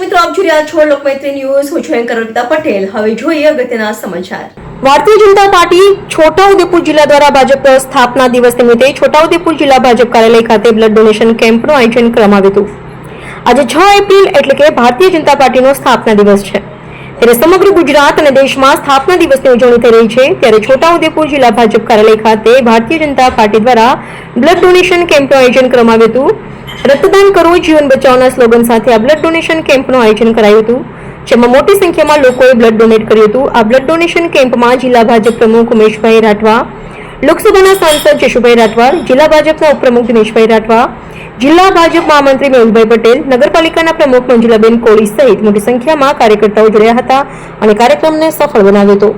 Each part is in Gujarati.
મિત્રો, આપ જોઈ રહ્યા છો લોકમૈત્રી ન્યૂઝ. હું છું એન્કર પટેલ. હવે જોઈએ અગત્યના સમાચાર. ભારતીય જનતા પાર્ટી છોટાઉદેપુર જિલ્લા દ્વારા ભાજપ સ્થાપના દિવસ નિમિત્તે છોટાઉદેપુર જિલ્લા ભાજપ કાર્યાલય ખાતે બ્લડ ડોનેશન કેમ્પનું આયોજન કરવામાં આવ્યું હતું. આજે છ એપ્રિલ એટલે કે ભારતીય જનતા પાર્ટીનો સ્થાપના દિવસ છે. ત્યારે સમગ્ર ગુજરાત અને દેશમાં સ્થાપના દિવસની ઉજવણી થઈ રહી છે. ત્યારે છોટાઉદેપુર જિલ્લા ભાજપ કાર્યાલય ખાતે ભારતીય જનતા પાર્ટી દ્વારા બ્લડ ડોનેશન કેમ્પનું આયોજન કરવામાં આવ્યું હતું. રક્તદાન કરવું, જીવન બચાવના સ્લોગન સાથે આ બ્લડ ડોનેશન કેમ્પનું આયોજન કરાયું હતું, જેમાં મોટી સંખ્યામાં લોકોએ બ્લડ ડોનેટ કર્યું હતું. આ બ્લડ ડોનેશન કેમ્પમાં જિલ્લા ભાજપ પ્રમુખ ઉમેશભાઈ રાઠવા, લોકસભાના સાંસદ જશુભાઈ રાઠવા, જિલ્લા ભાજપના ઉપપ્રમુખ દિનેશભાઈ રાઠવા, જિલ્લા ભાજપ મહામંત્રી મેહુલભાઈ પટેલ, નગરપાલિકાના પ્રમુખ મંજુલાબેન કોળી સહિત મોટી સંખ્યામાં કાર્યકર્તાઓ જોડાયા હતા અને કાર્યક્રમને સફળ બનાવ્યો હતો.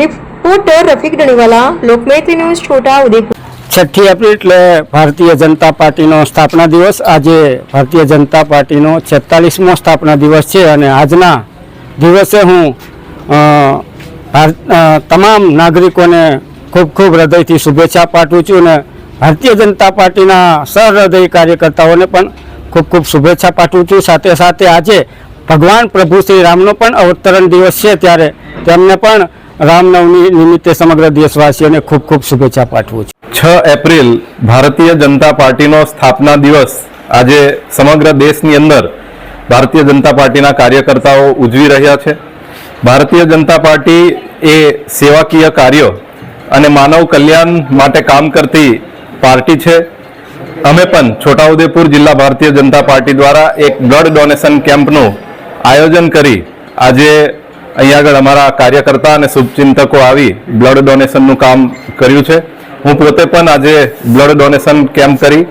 રિપોર્ટર રફીક ડણીવાલા લોકમૈત્રી ન્યૂઝ છોટા ઉદેપુર છઠ્ઠી એપ્રિલ એટલે ભારતીય જનતા પાર્ટીનો સ્થાપના દિવસ. આજે ભારતીય જનતા પાર્ટીનો છેતાલીસમો સ્થાપના દિવસ છે અને આજના દિવસે હું તમામ નાગરિકોને ખૂબ ખૂબ હૃદયથી શુભેચ્છા પાઠવું છું અને ભારતીય જનતા પાર્ટીના સહૃદય કાર્યકર્તાઓને પણ ખૂબ ખૂબ શુભેચ્છા પાઠવું છું. સાથે સાથે આજે ભગવાન પ્રભુ શ્રી રામનો પણ અવતરણ દિવસ છે ત્યારે તેમને પણ રામનવમી નિમિત્તે સમગ્ર દેશવાસીઓને ખૂબ ખૂબ શુભેચ્છા પાઠવું છું. છ એપ્રિલ ભારતીય જનતા પાર્ટીનો સ્થાપના દિવસ આજે સમગ્ર દેશની અંદર ભારતીય જનતા પાર્ટીના કાર્યકર્તાઓ ઉજવી રહ્યા છે. ભારતીય જનતા પાર્ટી એ સેવાકીય કાર્યો અને માનવ કલ્યાણ માટે કામ કરતી પાર્ટી છે. અમે પણ છોટાઉદેપુર જિલ્લા ભારતીય જનતા પાર્ટી દ્વારા એક બ્લડ ડોનેશન કેમ્પનું આયોજન કરી આજે અહીંયા આગળ અમારા કાર્યકર્તા અને શુભચિંતકો આવી બ્લડ ડોનેશનનું કામ કર્યું છે. હું પોતે પણ આજે બ્લડ ડોનેશન કેમ્પ કરી,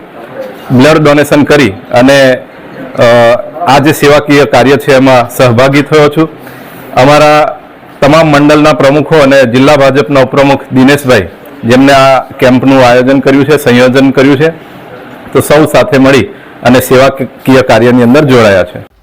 બ્લડ ડોનેશન કરી અને આ જે સેવાકીય કાર્ય છે એમાં સહભાગી થયો છું. અમારા તમામ મંડળના પ્રમુખો અને જિલ્લા ભાજપના ઉપપ્રમુખ દિનેશભાઈ જેમને આ કેમ્પનું આયોજન કર્યું છે, સંયોજન કર્યું છે, તો સૌ સાથે મળી અને સેવાકીય કાર્યની અંદર જોડાયા છે.